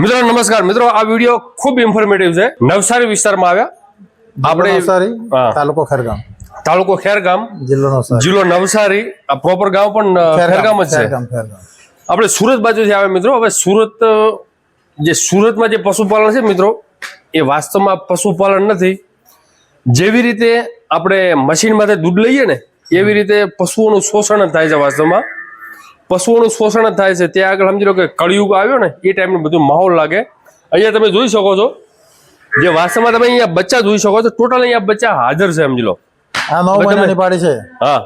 મિત્રો નમસ્કાર. મિત્રો આ વીડિયો ખૂબ ઇન્ફોર્મેટિવ છે. નવસારી વિસ્તારમાં આવ્યા. આપણે નવસારી તાલુકો ખેરગામ. તાલુકો ખેરગામ. જિલ્લો નવસારી. જિલ્લો નવસારી. આ પ્રોપર ગામ પણ ખેરગામ જ છે. આપણે સુરત બાજુથી આવે મિત્રો. હવે સુરત જે સુરતમાં જે પશુપાલન છે મિત્રો એ વાસ્તવમાં પશુપાલન નથી. જેવી રીતે આપણે મશીનમાંથી દૂધ લઈએ ને એવી રીતે પશુઓનું શોષણ થાય છે વાસ્તવમાં. પશુઓનું શોષણ જ થાય છે. ત્યાં આગળ સમજી લો કે કળિયુગ આવ્યો ને એ ટાઈપનું બધું માહોલ લાગે. અહીંયા તમે જોઈ શકો છો. જે વાસ્તવમાં તમે અહીંયા બચ્ચા જોઈ શકો છો. ટોટલ અહીંયા બચ્ચા હાજર છે સમજી લો. આ નવ મહિનાની પાડી છે. હા.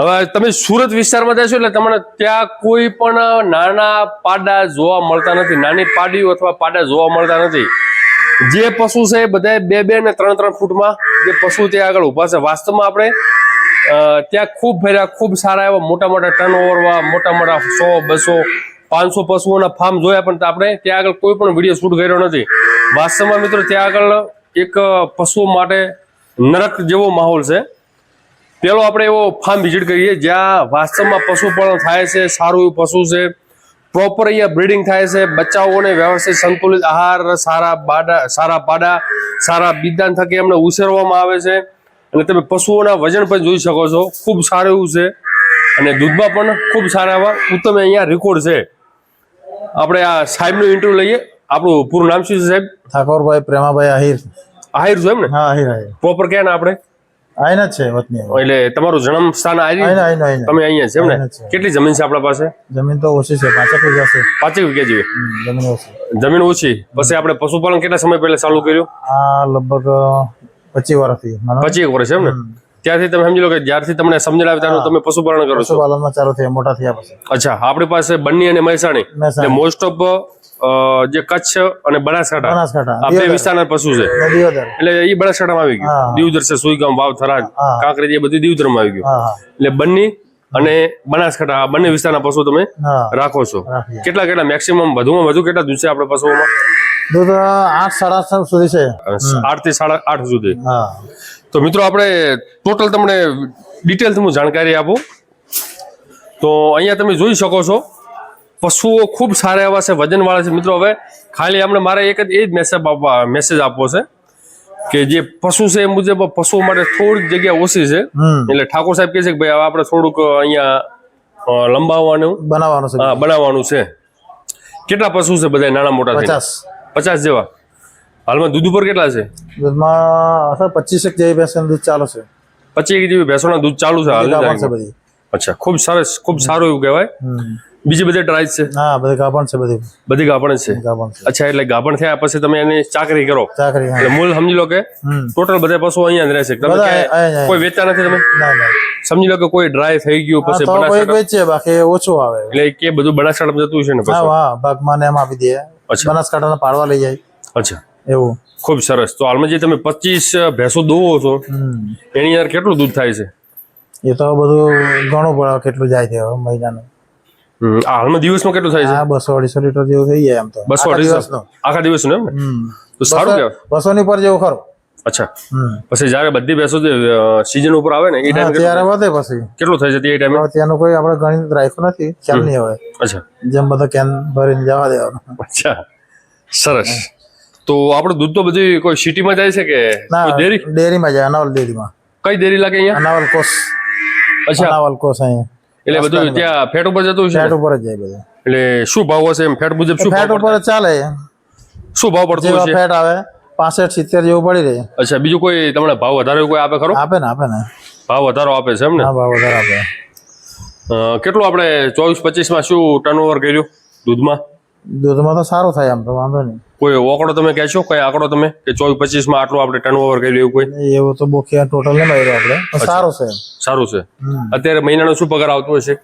હવે તમે સુરત વિસ્તારમાં જશો એટલે તમને ત્યાં કોઈ પણ નાના પાડા જોવા મળતા નથી. નાની પાડીઓ અથવા પાડા જોવા મળતા નથી. જે પશુ છે એ બધા બે બે ને ત્રણ ત્રણ ફૂટમાં જે પશુ ત્યાં આગળ ઊભા છે. વાસ્તવમાં આપણે ત્યાં ખૂબ ભર્યા ખૂબ સારા એવા મોટા મોટા ટર્નઓવર મોટા મોટા સો, બસો, પાંચસો પશુઓના ફાર્મ જોયા પણ આપણે ત્યાં આગળ કોઈ પણ વીડિયો શૂટ કર્યો નથી. વાસ્તવમાં મિત્રો ત્યાં આગળ એક પશુઓ માટે નરક જેવો માહોલ છે. પેલો આપણે એવો ફાર્મ વિઝિટ કરીએ, જ્યાં વાસ્તવમાં પશુપાલન થાય છે, સારું એવું પશુ છે પ્રોપર અહીંયા બ્રીડિંગ થાય છે, બચ્ચાઓને વ્યવસ્થિત સંતુલિત આહાર, સારા બાડા, સારા પાડા, સારા બીજદાન થકી એમને ઉછેરવામાં આવે છે. અને તમે પશુઓના વજન પણ જોઈ શકો છો. ખૂબ સારું એવું છે. અને દૂધમાં પણ ખૂબ સારા એવા ઉત્તમ અહીંયા રેકોર્ડ છે. આપણે આ સાહેબનું ઇન્ટરવ્યુ લઈએ. આપણું પૂરું નામ શું છે સાહેબ? ઠાકોરભાઈ પ્રેમાભાઈ આહિર. આહિર છો એમ ને? હા આહિર આહિર. પ્રોપર ક્યાં ને આપણે? આયના છે વતની એટલે તમારું જન્મ સ્થાન આઈન તમે અહીંયા છે એમ ને. કેટલી જમીન છે આપણા પાસે? જમીન તો ઓછી છે પાંચેક વીઘા છે. પાંચેક વીઘા જેવી? જમીન ઓછી. જમીન ઓછી. પછી આપણે પશુપાલન કેટલા સમય પહેલા ચાલુ કર્યું? આ લગભગ પચીસ વર્ષથી પચીસ વર્ષ એમ ને? ત્યારથી તમે સમજી લો કે જ્યારથી તમને સમજણ ત્યારનું તમે પશુપાલન કરો છો. પશુપાલનમાં ચાલુ થયા મોટા થયા પછી. અચ્છા આપણી પાસે બન્ની અને મહેસાણી. એટલે મોસ્ટ ઓફ જે કચ્છ અને બનાસકાંઠા. આ બે વિસ્તારના પશુ છે. એટલે એ બનાસકાંઠામાં આવી ગયું. દીવદર છે સુઈગામ વાવ થરાદ. કાંકરેજ એ બધું દીવદરમાં આવી ગયું. એટલે બન્ની અને બનાસકાંઠા આ બંને વિસ્તારના પશુ તમે રાખો છો. કેટલા કેટલા? મેક્સિમમ વધુમાં વધુ કેટલા છે આપણે પશુઓમાં? દૂધ આઠ સાડા આઠ સુધી છે. આઠથી સાડા આઠ સુધી. તો મિત્રો આપણે ટોટલ તમને ડિટેલથી હું જાણકારી આપું. તો અહીંયા તમે જોઈ શકો છો પશુઓ ખૂબ સારા એવા છે વજનવાળા છે. મિત્રો હવે ખાલી આપણે મારે એક જ એ જ મેસેજ આપવા મેસેજ આપવો છે કે જે પશુ છે એ મુજબ પશુઓ માટે થોડીક જગ્યા ઓછી છે. એટલે ઠાકોર સાહેબ કહે છે કે ભાઈ હવે આપણે થોડુંક અહીંયા લંબાવવાનું. બનાવવાનું છે. હા, બનાવવાનું છે. કેટલા પશુ છે બધા નાના મોટા? પચાસ. પચાસ જેવા. હાલમાં દૂધ ઉપર કેટલા છે? દૂધમાં સર પચીસેક જેવી ભેંસનું દૂધ ચાલુ છે. પચીસ જેવી ભેંસોના દૂધ ચાલુ છે તારીખમાં. અચ્છા ખૂબ સરસ ખૂબ સારું એવું કહેવાય. બીજી બધી ટ્રાય છે? હા બધી ગાભણ છે બધી. બધી ગાભણ છે? અચ્છા એટલે ગાભણ થયા પછી તમે એની ચાકરી કરો. ચાકરી એટલે મૂળ સમજી લો કે ટોટલ બધા પશુ અહીંયા જ રહેશે. તમે. કોઈ વેચતા નથી તમે? સમજી લો કે કોઈ ડ્રાય થઈ ગયું પછી કોઈ વેચે બાકી ઓછું આવે. એટલે કે બધું બનાસકાંઠામાં જતું છે ને હા ભાગમાં એમ આપી દે. બનાસકાંઠાના પાડવા લઈ જાય. અચ્છા. એવું. ખૂબ સરસ. તો હાલમાં જે તમે પચીસ ભેંસો દોવો છો એની અંદર કેટલું દૂધ થાય છે? એ તો બધું ઘણું પડે કેટલું જાય છે હવે મહિનાનું. હાલમાં દિવસમાં કેટલું થાય છે? બસો અઢીસો લીટર જેવું થઈ જાય આમ તો. બસો અઢીસો? આખા દિવસનું એમ તો સારું બસો ની પર જેવું ખરું. અચ્છા. પછી જ્યારે બધી ભેંસો સીઝન ઉપર આવે ને એ ટાઈમ ત્યારે વધે પછી. કેટલું થઈ જતી એ? ટાઈમે ત્યાંનું કોઈ આપણે ગણિત રાખ્યું નથી ખ્યાલ નહીં હવે અચ્છા. જેમ બધા કેન ભરીને જવા દેવાનું. અચ્છા. સરસ. તો આપણું દૂધ તો બધી કોઈ સિટીમાં જાય છે કે ડેરી? ડેરીમાં જાય અનાવલ ડેરીમાં. કઈ ડેરી લાગે અહીંયા? અનાવલ કોસ. અચ્છા. અનાવલ કોસ અહીંયા એટલે બધું ત્યાં ફેટ ઉપર જતું છે ફેટ? ઉપર જ જાય બધું. એટલે શું ભાવ હશે એમ? ફેટ મુજબ શું ફેટ ઉપર ચાલે. શું ભાવ પડતો છે ફેટ આવે. પાસઠ સિત્તેર જેવું પડી રહે. અચ્છા બીજું કોઈ તમને ભાવ વધારે કોઈ આપે ખરો? આપે ને આપે ને. ભાવ વધારો આપે છે એમ ને? હા ભાવ વધારે આપે. કેટલું આપણે ચોવીસ પચીસમાં શું ટર્નઓવર કર્યું દૂધમાં? દૂધમાં તો સારું થાય આમ તો વાંધો નહીં. કોઈ ઓકડો તમે કહેશો? કઈ આંકડો તમે? કે ચોવીસ પચીસમાં આટલું આપણે ટર્નઓવર કર્યું એવું કોઈ? એવું તો બોખિયા ટોટલ નહીં મળ્યું આપણે પણ સારું છે. સારું છે. અત્યારે મહિનાનો શું પગાર આવતો હશે?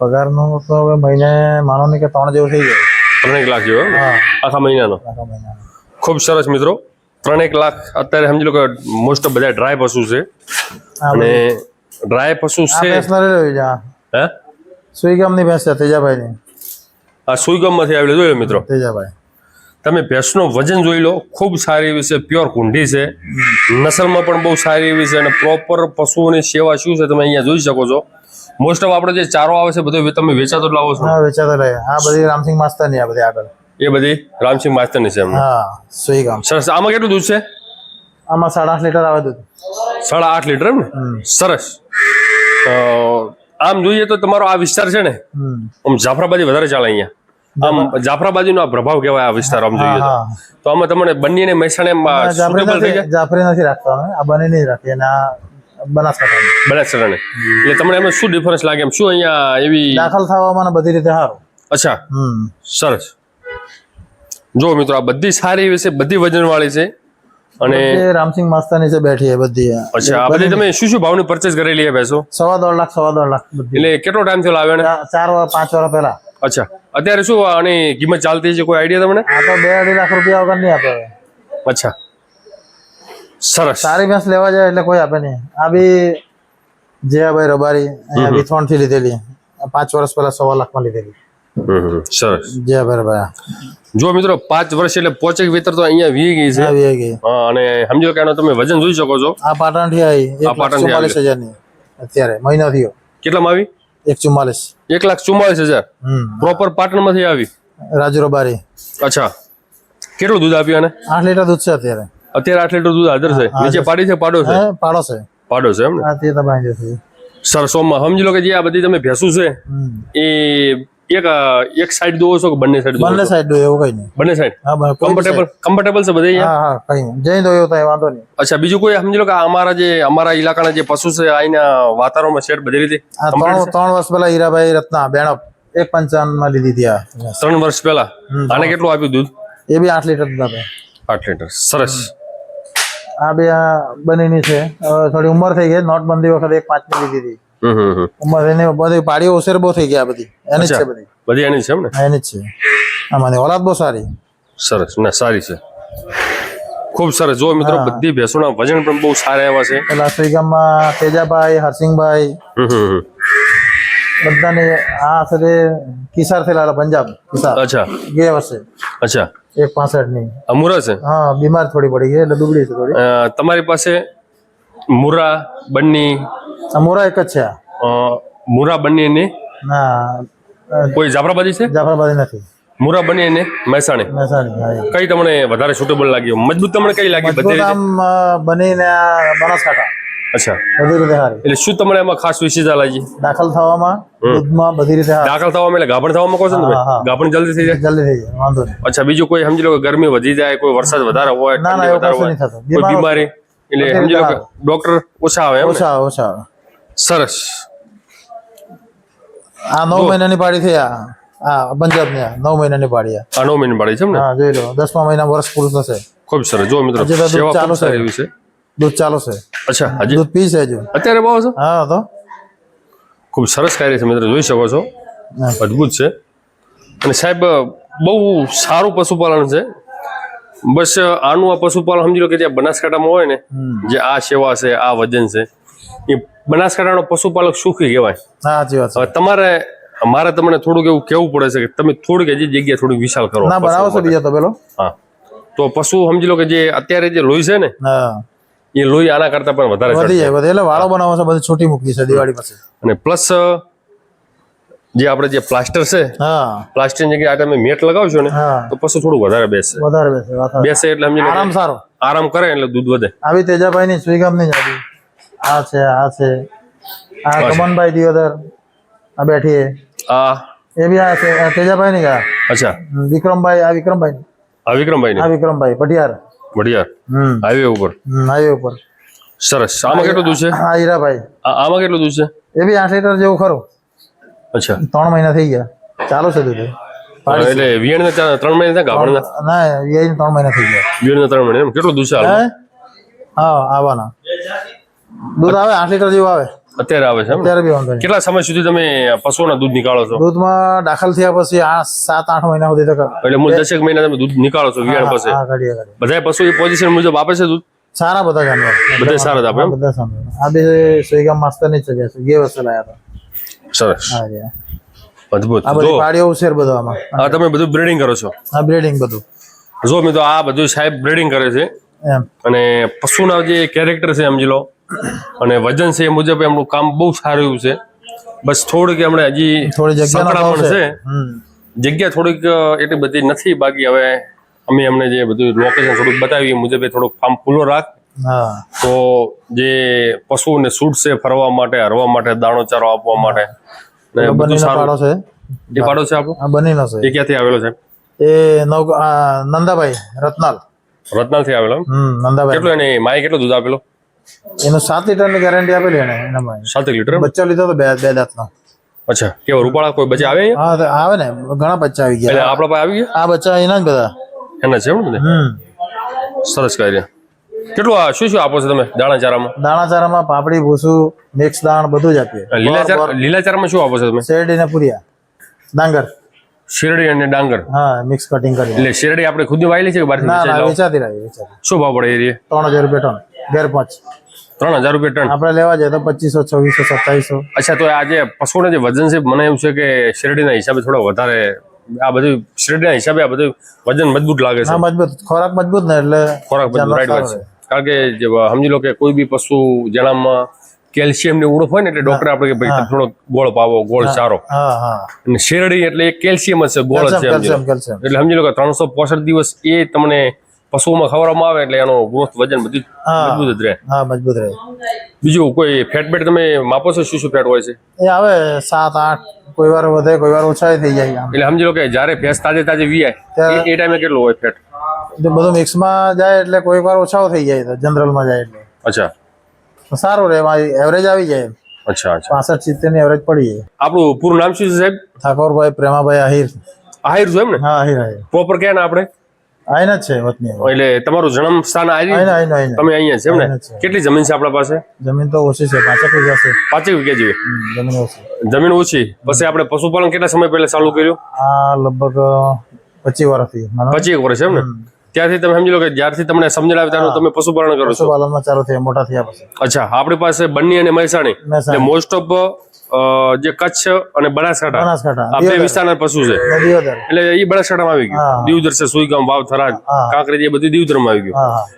પગારનો તો હવે મહિને માનો ને કે ત્રણ જેવું થઈ જાય ત્રણેક લાખ જેવો ને? આખા મહિનાનો? આખા મહિનાનું. ખૂબ સરસ મિત્રો. ત્રણેક લાખ અત્યારે સમજી લો કે મોસ્ટ ઓફ બધા ડ્રાય પશુ છે. અને ડ્રાય પશુ છે. લેવી હે? સુઈગામની ભેંસ છે તેજાભાઈ ની આ સુઈગામમાંથી આવેલી જોયો મિત્રો? તેજાભાઈ. તમે ભેંસનો વજન જોઈ લો ખૂબ સારી એવી છે પ્યોર કુંડી છે. નસલમાં પણ બહુ સારી એવી છે અને પ્રોપર પશુઓની સેવા શું છે તમે અહીંયા જોઈ શકો છો. મોસ્ટ ઓફ આપણે જે ચારો આવે છે બધો તમે વેચાતો લાવો છો. હા વેચાતો લે આ બધી રામસિંહ માસ્તરની આ બધી આગળ. એ બધી રામસિંહ માસ્તરની છે હા સોઈ ગામ. સરસ. આમાં કેટલું દૂધ છે? આમાં સાડા આઠ લીટર આવે દૂધ. સાડા આઠ લીટર એમ ને? સરસ. આમ જોઈએ તો તમારો આ વિસ્તાર છે ને આમ જાફરાબાદી વધારે ચાલે અહીંયા. આમ જાફરાબાદીનો આ પ્રભાવ કહેવાય આ વિસ્તાર આમ જોઈએ તો. આમાં તમને બંને મહેસાણે સુટેબલ થઈ નથી જાય જાફરી નથી રાખતા આ બને નહીં રાખીએ અને બનાસકાંઠા બનાસકાંઠાને. એટલે તમને એમાં શું ડિફરન્સ લાગે એમ? શું અહીંયા એવી દાખલ થવામાં બધી રીતે સારું. અચ્છા. સરસ. જો મિત્રો આ બધી સારી એવી છે બધી વજનવાળી છે. અને રામસિંહ માસ્તાની છે બેઠી છે બધી અચ્છા આ બધી તમે શું શું ભાવની પરચેસ કરેલી છે ભેંસો? સવા દોઢ લાખ સવા દોઢ લાખ એટલે કેટલો ટાઈમ થયો લાવ્યા ચાર વાર પાંચ વાર પહેલા. અચ્છા અત્યારે શું આની કિંમત ચાલતી છે? કોઈ આઈડિયા તમને? આ તો બે અઢી લાખ રૂપિયા વગર નહીં આપે અચ્છા. સરસ. સારી ભેંસ લેવા જાય એટલે કોઈ આપે નહીં. આ બી જયાભાઈ રબારી અહીંયા વિથોણથી લીધેલી. આ પાંચ વર્ષ પહેલા સવા લાખમાં લીધેલી. હમ, હમ, સરસ. જયાભાઈ રબારી જો મિત્રો પાંચ વર્ષ એટલે પોચેક વેતર તો અહીંયા વી ગઈ છે. આવી ગઈ. અને સમજો કે આનો તમે વજન જોઈ શકો છો. આ પાટણથી આવી. અત્યારે મહિનો થયો. કેટલામાં આવી? એક ચુમ્માલીસ. એક લાખ ચુમ્માલીસ હજાર. પ્રોપર પાટણમાંથી આવી? રાજુ રબારી અચ્છા. કેટલું દૂધ આપ્યું આને? આઠ લીટર દૂધ છે અત્યારે. અત્યારે આઠ લીટર દૂધ હાજર છે. નીચે પાડી છે પાડો છે? પાડો છે. પાડો છે એમ ને? સરસોમાં સમજી લો કે જે આ બધી તમે ભેંસું છે એ એક એક સાઈડ દોવો છો કે બંને સાઈડ બંને સાઈડ સાઈડ એવું કઈ નહીં. બંને સાઈડ હા કમ્ફર્ટેબલ કમ્ફર્ટેબલ છે બધે. હા હા કઈ જઈ દો તો વાંધો નહીં. અચ્છા બીજું કોઈ સમજી લો કે અમારા જે અમારા ઇલાકાના જે પશુ છે આઈના વાતાવરણમાં શેડ બધી રીતે ત્રણ ત્રણ વર્ષ પહેલા હીરાભાઈ રત્ના બેણપ એક પંચાવનમાં લીધી હતી આ ત્રણ વર્ષ પહેલા? આને કેટલું આપ્યું દૂધ? એ બી આઠ લીટર દૂધ આપે. આઠ લીટર. સરસ. આ બે આ બનીની છે. થોડી ઉંમર થઈ ગઈ નોટબંધી વખતે એક પાંચમી લીધી હતી. હમ હમ હમ. ઉંમર એની બધી પાડીઓ ઉછેર બહુ થઈ ગયા બધી. એની જ છે બધી. બધી એની છે એમ ને? એની જ છે. આમાંની ઓલાદ બહુ સારી. સરસ. ના સારી છે. ખૂબ સરસ. જો મિત્રો બધી ભેંસોના વજન પણ બહુ સારા એવા છે. પેલા શ્રીગામમાં તેજાભાઈ હરસિંહભાઈ. બધાને આ સાથે કિસાર થયેલા પંજાબ. કિસાર. અચ્છા. ગયા વર્ષે. અચ્છા. એક પાસઠની અમુરા છે? હા બીમાર થોડી પડી ગઈ એટલે દુબળી છે થોડી. તમારી પાસે મુરા બન્ની મોરા એક જ છે. મોરા અ, ને ના કોઈ જાફરાબાદી છે? જાફરાબાદી નથી. મુરા બની ને મહેસાણી. મહેસાણી કઈ તમને વધારે સુટેબલ લાગ્યું? મજબૂત તમને કઈ લાગી? બધી રીતે બનીને બનાસકાંઠા. અચ્છા. બધી રીતે સારી એટલે શું તમને એમાં ખાસ વિશેષતા લાગી? દાખલ થવામાં દૂધમાં બધી રીતે દાખલ થવામાં એટલે ગાભણ થવામાં કહો છો ને. ગાભણ જલ્દી થઈ જાય? જલ્દી થઈ જાય વાંધો નહીં. અચ્છા બીજું કોઈ સમજી લો કે ગરમી વધી જાય કોઈ વરસાદ વધારે હોય ના, ના, ઠંડી વધારે હોય કોઈ બીમારી એટલે સમજી લો કે ડોક્ટર ઓછા આવે ઓછા? ઓછા ઓછા સરસ. આ નવ મહિનાની પાડી થઈ આ. આ પંજાબની આ. નવ મહિનાની પાડી આ. નવ મહિને પાડી છે ને? હા જોઈ લો. દસમા મહિના વર્ષ પૂરું થશે. ખૂબ સરસ. જો મિત્રો સેવા ચાલુ છે. એવી છે. દૂધ ચાલુ છે. અચ્છા હજી? દૂધ પી છે હજુ. અત્યારે બહુ છે હા તો? ખૂબ સરસ કાર્ય છે મિત્રો જોઈ શકો છો. હા. અદ્ભુત છે. અને સાહેબ બહુ સારું પશુપાલન છે. બસ આનું આ પશુપાલન સમજી લો કે જે બનાસકાંઠામાં હોય ને જે આ સેવા છે આ વજન છે એ બનાસકાંઠાનો પશુપાલક સુખી કહેવાય. સાચી વાત હવે તમારે મારે તમને થોડુંક એવું કેવું પડે છે કે તમે થોડીક હજી જગ્યા થોડી વિશાળ કરો ના બરાબર છે બીજા તો પેલો. હા. તો પશુ સમજી લો કે જે અત્યારે જે લોહી છે ને હા. એ લોહી આના કરતા પણ વધારે વધી જાય વધે એટલે વાળો બનાવો છે બધી છોટી મૂકી છે દિવાળી પછી. અને પ્લસ જે આપણે જે પ્લાસ્ટર છે હા. પ્લાસ્ટરની જગ્યાએ તમે મેટ લગાવશો ને તો પશુ થોડું વધારે બેસે. વધારે બેસે બેસે એટલે સમજી આરામ સારો. આરામ કરે એટલે દૂધ વધે. આવી તેજાભાઈ ની સ્વીગામની જ આવી આ છે આ છે. આ કમનભાઈ દિયોદર. આ બેઠી આ. એ બી આ છે તેજાભાઈ ની અચ્છા. વિક્રમભાઈ આ વિક્રમભાઈ આ વિક્રમભાઈ આ વિક્રમભાઈ પટિયાર. બઢિયા હાઈવે ઉપર. હાઈવે ઉપર. સરસ. આમાં કેટલું દૂધ છે? આ હીરાભાઈ. આમાં કેટલું દૂધ છે? એ બી આઠ લીટર જેવું ખરું. અચ્છા. ત્રણ મહિના થઈ ગયા. ચાલુ છે દૂધ એટલે વિયણ ત્રણ મહિના ગાભણ ના ત્રણ મહિના થઈ ગયા. વિયણ ત્રણ મહિના. કેટલું દૂધ છે? હા? આવવાના દૂધ આવે આઠ લીટર જેવું આવે. અત્યારે આવે છે અત્યારે બી વાંધો કેટલા સમય સુધી તમે પશુઓના દૂધ નીકાળો છો? દૂધમાં દાખલ થયા પછી આ સાત આઠ મહિના સુધી તો એટલે મૂળ દસેક મહિના તમે દૂધ નીકાળો છો વિયાણ પછી? હા બધા પશુ એ પોઝિશન મુજબ આપે છે દૂધ? સારા બધા જાનવર. બધા સારા આપે બધા સારા આ બે સોઈગામ માસ્તરની જ છે. ગે લાયા હતા. સરસ. હા જી. અદ્ભુત. આ બધી પાડીઓ ઉછેર બધો આમાં. હા તમે બધું બ્રીડિંગ કરો છો? આ બ્રીડિંગ બધું. જો મિત્રો આ બધું સાહેબ બ્રીડિંગ કરે છે. એમ. અને પશુના જે કેરેક્ટર છે સમજી લો અને વજન છે એ મુજબ એમનું કામ બહુ સારું એવું છે. બસ થોડીક એમણે હજી થોડી જગ્યા પણ છે. છે. જગ્યા થોડીક એટલી બધી નથી બાકી. હવે અમે અમને જે બધું લોકેશન થોડુંક બતાવ્યું એ મુજબ એ થોડુંક ફાર્મ ખુલ્લો રાખ. તો જે પશુઓને છૂટશે ફરવા માટે હરવા માટે દાણો ચારો આપવા માટે ને બધું સારું. છે. એ પાડો છે આપણો? બનીનો છે. એ ક્યાંથી આવેલો છે? એ નવ નંદાભાઈ રત્નાલ. રત્નાલથી આવેલો નંદાભાઈ. કેટલું એને માય કેટલું દૂધ આપેલો? એનું સાત લીટરની ગેરંટી આપેલી એને એનામાં. સાત લીટર? બચ્ચા લીધો તો બે બે દાંતનો. અચ્છા કેવો રૂપાળા કોઈ બચ્ચા આવે હા તો આવે ને ઘણા બચ્ચા આવી ગયા. આપણા પાસે આવી ગયા? આ બચ્ચા એના જ બધા. એના છે એમ? હમ. સરસ કાર્ય. કેટલું આ શું શું આપો છો તમે દાણા ચારામાં? દાણા ચારામાં પાપડી ભૂસું મિક્સ દાણ બધું જ આપીએ. લીલા ચાર લીલા ચારામાં શું આપો છો તમે? શેરડી ને પુરિયા. ડાંગર. શેરડી અને ડાંગર. હા મિક્સ કટિંગ કરી એટલે શેરડી આપણે ખુદ વાયેલી છે કે બહારથી ના ના વેચાતી રહી વેચાતી શું ભાવ પડે એ ત્રણ હજાર રૂપિયા ટન ઘેર પાંચ. ત્રણ હજાર રૂપિયા ટન? આપણે લેવા જાય તો પચીસો છવ્વીસો સત્તાવીસો. અચ્છા તો આજે પશુઓના જે વજન છે મને એવું છે કે શેરડીના હિસાબે થોડો વધારે આ બધું શેરડીના હિસાબે આ બધું વજન મજબૂત લાગે છે. હા મજબૂત. ખોરાક મજબૂત ને એટલે ખોરાક મજબૂત રાઈટ વાત છે. કારણ કે સમજી લો કે કોઈ બી પશુ જેનામાં કેલ્શિયમની ઉણપ હોય ને એટલે ડોક્ટર આપણે કે ભાઈ થોડો ગોળ પાવો ગોળ હા. અને શેરડી એટલે એ કેલ્શિયમ છે ગોળ છે એટલે સમજી લો કે ત્રણસો પોસઠ દિવસ એ તમને પશુઓમાં ખવડાવવામાં આવે એટલે એનો ગ્રોથ વજન બધું મજબૂત જ રહે. મજબૂત રહે. બીજું કોઈ ફેટ બેટ તમે માપો છો શું શું ફેટ હોય છે? એ આવે સાત આઠ કોઈ વાર વધે કોઈ વાર ઓછા થઈ જાય એટલે સમજી લો કે જ્યારે ફેસ તાજે તાજે ત્યારે- એ- ટાઈમે કેટલું હોય ફેટ? બધું મિક્સમાં જાય એટલે કોઈ વાર ઓછાઓ થઈ જાય જનરલમાં જાય એટલે. અચ્છા. સારું રહે એવરેજ આવી જાય અચ્છા અચ્છા. પાસઠ સિત્તેરની એવરેજ પડી જાય. આપણું પૂરું નામ શું છે સાહેબ? ઠાકોરભાઈ પ્રેમાભાઈ આહિર. આહિર છો એમ ને? હા આહિર આહિર. પ્રોપર ક્યાં આપણે? આઈન જ છે વતની એટલે તમારું જન્મ સ્થાન આઈન તમે અહીંયા છે એમ ને. કેટલી જમીન છે આપણા પાસે? જમીન તો ઓછી છે પાંચેક વીઘા છે. પાંચેક વીઘા જેવી? જમીન ઓછી. જમીન ઓછી? પછી આપણે પશુપાલન કેટલા સમય પહેલા ચાલુ કર્યું? આ લગભગ પચીસ વર્ષથી. પચીસ વર્ષ એમ ને? ત્યારથી તમે સમજી લો કે જ્યારથી તમને સમજણ આવે ત્યારનું તમે પશુપાલન કરો છો. પશુપાલનમાં ચાલુ થયા મોટા થયા પછી. અચ્છા આપણી પાસે બન્ની અને મહેસાણી. એટલે મોસ્ટ ઓફ જે કચ્છ અને બનાસકાંઠા. બનાસકાંઠા. આ બે વિસ્તારના પશુ છે. એટલે એ બનાસકાંઠામાં આવી ગયું. હા. છે સુઈગામ વાવ થરાદ કાંકરેજ એ બધું દીવદરમાં આવી ગયું.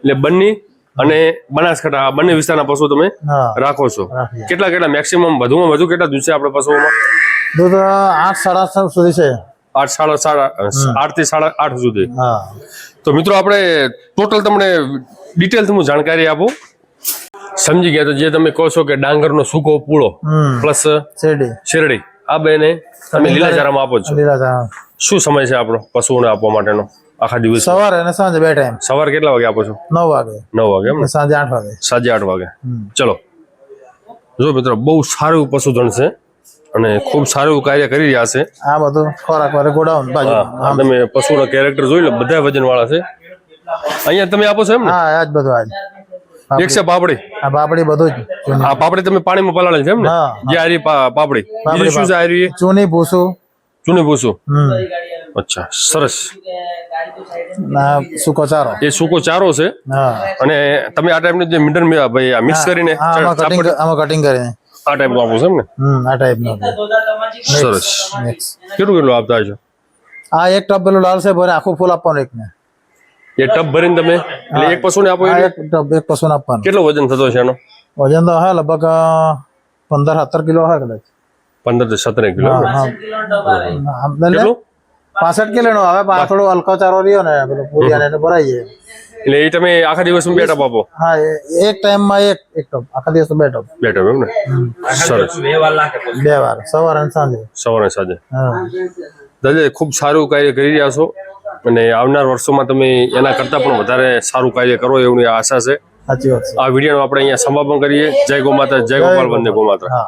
એટલે બન્ની અને બનાસકાંઠા આ બંને વિસ્તારના પશુ તમે રાખો છો. કેટલા કેટલા મેક્સિમમ વધુમાં વધુ કેટલા દૂધ છે આપણે પશુઓમાં? દૂધ આઠ સાડા આઠ સુધી છે. આઠ સાડા સાડા આઠથી સાડા આઠ સુધી. તો મિત્રો આપણે ટોટલ તમને ડિટેલથી હું જાણકારી આપું. સમજી ગયા તો જે તમે કહો છો કે ડાંગરનો સૂકો પૂળો પ્લસ શેરડી. આ આ બેને તમે લીલાચારામાં આપો છો. શું સમય છે આપણો પશુઓને આપવા માટેનો? આખા દિવસ સવારે અને સાંજે બે ટાઈમ સવારે કેટલા વાગે આપો છો? નવ વાગે. નવ વાગે એમ ને? સાંજે આઠ વાગે. સાંજે આઠ વાગે. ચલો. જો મિત્રો બહુ સારું પશુધન છે. અને ખૂબ સારું કાર્ય કરી રહ્યા છે. આ બધું ખોરાક વાળે ગોડાઉન બાજુ. તમે પશુના કેરેક્ટર જોઈ લો બધા વજન વાળા છે. અહીંયા તમે આપો છો એમ ને હા આજ બધું આજ. એક છે પાપડી. આ પાપડી બધું જ. આ પાપડી તમે પાણીમાં પલાળે છે એમ ને જે આરી પાપડી. બીજું શું છે આરી? ચૂની ભૂસું. ચૂની ભૂસું? અચ્છા સરસ. સૂકો ચારો. એ સૂકો ચારો છે. અને તમે આ ટાઈપનું જે મીટર ભાઈ આ મિક્સ કરીને આમાં કટિંગ કરીને. આ ટાઈપનું આપો છો એમ ને હમ આ ટાઈપનું સરસ. કેટલું કેટલું આપતા છો આ એક ટબ પેલું લાલ ભરે આખું ફૂલ આપવાનું એક ને એ ટબ ભરીને તમે? એટલે એક પશુને આપો એક ટબ એક પશુને આપવાનું. કેટલો વજન થતો છે એનો? વજન તો હા લગભગ પંદર સત્તર કિલો હા કદાચ. પંદરથી સત્તર કિલો. કેટલું? પાસઠ કિલો નો હવે થોડો હલકો ચારો રહ્યો ને પેલો પૂરી ભરાઈ જાય. એટલે એ તમે આખા દિવસમાં બે ટપ આપો હા એક ટાઈમમાં એક એક ટપ. આખા દિવસ બે ટપ. બે ટપ એમ ને? સરસ. બે વાર. સવારે અને સાંજે. સવારે સાંજે. હા. દાદા ખૂબ સારું કાર્ય કરી રહ્યા છો અને આવનાર વર્ષોમાં તમે એના કરતાં પણ વધારે સારું કાર્ય કરો એવી આશા છે. આ વીડિયો આપણે અહીંયા સમાપન કરીએ. જય ગો માતા જય ગોપાલ વંદે ગો માતા